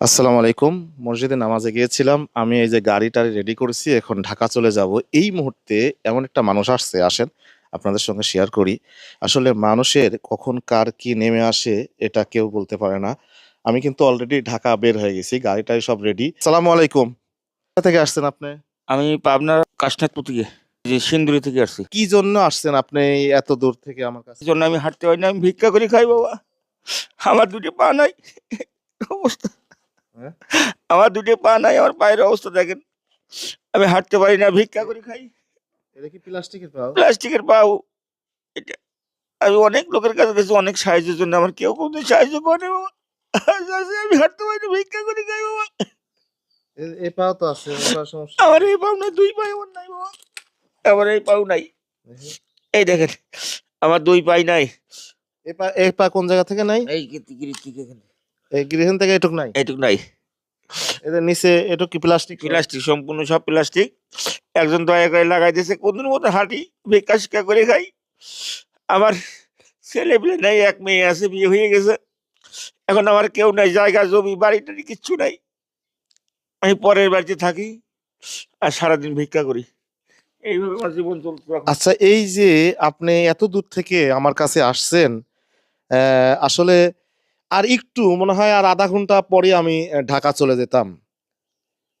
আসসালামু আলাইকুম। মসজিদে নামাজে গিয়েছিলাম। আমি এই যে গাড়িটা রেডি করেছি এখন ঢাকা চলে যাব। এই মুহূর্তে এমন একটা মানুষ আসছে আসেন আপনাদের সঙ্গে শেয়ার করি। আসলে মানুষের কখন কার কি নেমে আসে এটা কেউ বলতে পারে না। আমি কিন্তু অলরেডি ঢাকা বের হয়ে গেছি গাড়িটাই সব রেডি সালামু আলাইকুম। কোথা থেকে আসছেন আপনি? আমি পাবনার কাশনাথপুর থেকে যে সিন্দুরি থেকে আসছি। কি জন্য আসছেন আপনি এত দূর থেকে আমার কাছে? জন্য আমি হাঁটতে পারি না আমি ভিক্ষা করে খাই বাবা। আমার দুটো পা নাই। অবস্থা? আমার দুটো পা নাই আমার পায়ের অবস্থা দেখেন আমি হাঁটতে পারি না ভিক্ষা করে খাই এটা কি প্লাস্টিকের পাও প্লাস্টিকের পাও এটা আমি অনেক লোকের কাছে গেছি অনেক সাহায্যের জন্য আমার কেউ কোনো সাহায্য করে বাবা আমি হাঁটতে পারি না ভিক্ষা করে খাই বাবা এই পাও তো আছে সমস্যা আমার এই পাও নাই দুই পায়ে আমার নাই বাবা আমার এই পাও নাই এই দেখেন আমার দুই পাই নাই এই পা এই পা কোন জায়গা থেকে নাই এই থেকে এখানে এই গৃহণ থেকে এটুক নাই? এইটুকু নাই। এদের নিচে এটুক কি প্লাস্টিক? প্লাস্টিক সম্পূর্ণ সব প্লাস্টিক। একজন দয়া করে লাগাই দিয়েছে কোনদিন মতো হাঁটি ভিক্ষা শিক্ষা করে খাই। আমার ছেলে পেলে নাই এক মেয়ে আছে বিয়ে হয়ে গেছে। এখন আমার কেউ নাই জায়গা জমি বাড়ি টাড়ি কিচ্ছু নাই। আমি পরের বাড়িতে থাকি আর সারাদিন ভিক্ষা করি। এইভাবে আমার জীবন এখন। আচ্ছা এই যে আপনি এত দূর থেকে আমার কাছে আসছেন আহ, আসলে আর একটু, মনে হয় আর আধা ঘণ্টা পরে আমি ঢাকা চলে যেতাম।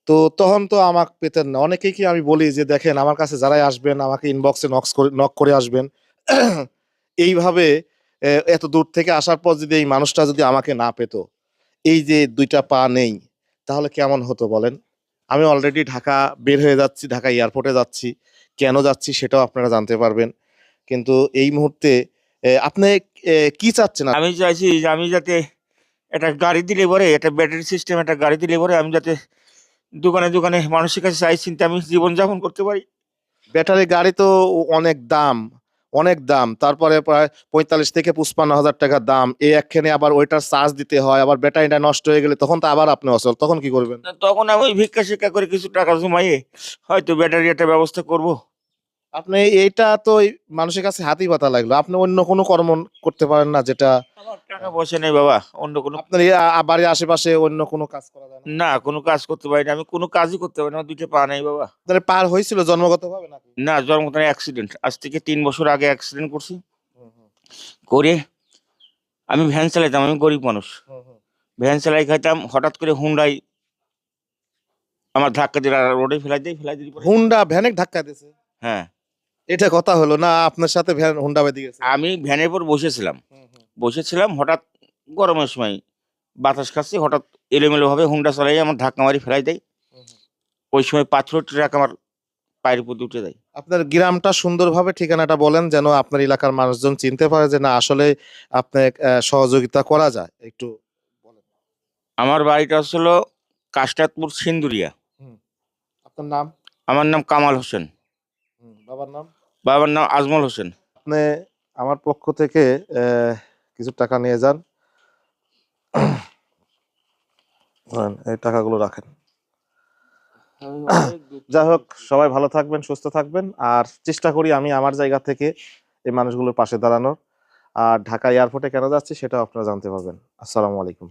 তো তখন তো আমাকে পেতেন না। অনেকেই কি আমি বলি যে, দেখেন, আমার কাছে যারাই আসবেন, আমাকে ইনবক্সে নক্স করে নক করে আসবেন। এইভাবে এত দূর থেকে আসার পর যদি এই মানুষটা যদি আমাকে না পেত, এই যে দুইটা পা নেই, তাহলে কেমন হতো বলেন? আমি অলরেডি ঢাকা বের হয়ে যাচ্ছি, ঢাকা এয়ারপোর্টে যাচ্ছি। কেন যাচ্ছি সেটাও আপনারা জানতে পারবেন। কিন্তু এই মুহূর্তে আপনি কি চাচ্ছেন? আমি চাইছি যে আমি যাতে একটা গাড়ি দিলে পরে একটা ব্যাটারি সিস্টেম একটা গাড়ি দিলে পরে আমি যাতে দোকানে দোকানে মানুষের কাছে চাই চিন্তা আমি জীবনযাপন করতে পারি। ব্যাটারি গাড়ি তো অনেক দাম অনেক দাম। তারপরে প্রায় পঁয়তাল্লিশ থেকে পঁচপান্ন হাজার টাকা দাম। এই একখানে আবার ওইটার চার্জ দিতে হয় আবার ব্যাটারিটা নষ্ট হয়ে গেলে তখন তো আবার আপনি অচল তখন কি করবেন? তখন আমি ওই ভিক্ষা শিক্ষা করে কিছু টাকা জমাইয়ে হয়তো ব্যাটারি একটা ব্যবস্থা করব। আপনি এইটা তো মানুষের কাছে হাতি পাতা লাগল। আপনি অন্য কোনো কর্ম করতে পারেন না যেটা আমার টাকা পয়সা নেই বাবা অন্য কোনো আপনার এই আ- বাড়ির আশেপাশে অন্য কোনো কাজ করা যায় না? না কোনো কাজ করতে পারি না। আমি কোনো কাজই করতে পারি না আমার দুইটা পা নেই বাবা। আপনার পার হয়েছিল নাকি? না অ্যাক্সিডেন্ট আজ থেকে তিন বছর আগে অ্যাক্সিডেন্ট করছি। করে আমি ভ্যান চালাইতাম আমি গরিব মানুষ। ভ্যান চালাই খাইতাম হঠাৎ করে হুন্ডাই আমার ধাক্কা দিয়ে রোডে ফেলাই দিয়ে ফেলাই দিয়ে পরে- হুন্ডা ভ্যানে ধাক্কা দিয়েছে? হ্যাঁ। এটা কথা হলো না আপনার সাথে ভ্যান হুন্ডা গেছে? আমি ভ্যানের পর বসেছিলাম। বসেছিলাম হঠাৎ গরমের সময় বাতাস খাচ্ছি হঠাৎ এলোমেলো ভাবে হুন্ডা চালাই আমার ধাক্কা মারি ফেলাই দেয়। ওই সময় পাথর ট্রাক আমার পায়ের উপর উঠে দেয় আপনার গ্রামটা সুন্দরভাবে ঠিকানাটা বলেন যেন আপনার এলাকার মানুষজন চিনতে পারে যে না আসলে আপনি সহযোগিতা করা যায়। একটু বলেন। আমার বাড়িটা হচ্ছিল কাশটাতপুর সিন্দুরিয়া। আপনার নাম? আমার নাম কামাল হোসেন। বাবার নাম? বাবার নাম আজমল হোসেন। আপনি আমার পক্ষ থেকে কিছু টাকা নিয়ে যান। এই টাকাগুলো রাখেন। যাই হোক সবাই ভালো থাকবেন সুস্থ থাকবেন। আর চেষ্টা করি আমি আমার জায়গা থেকে এই মানুষগুলোর পাশে দাঁড়ানোর। আর ঢাকা এয়ারপোর্টে কেন যাচ্ছি সেটাও আপনারা জানতে পারবেন। আসসালামু আলাইকুম।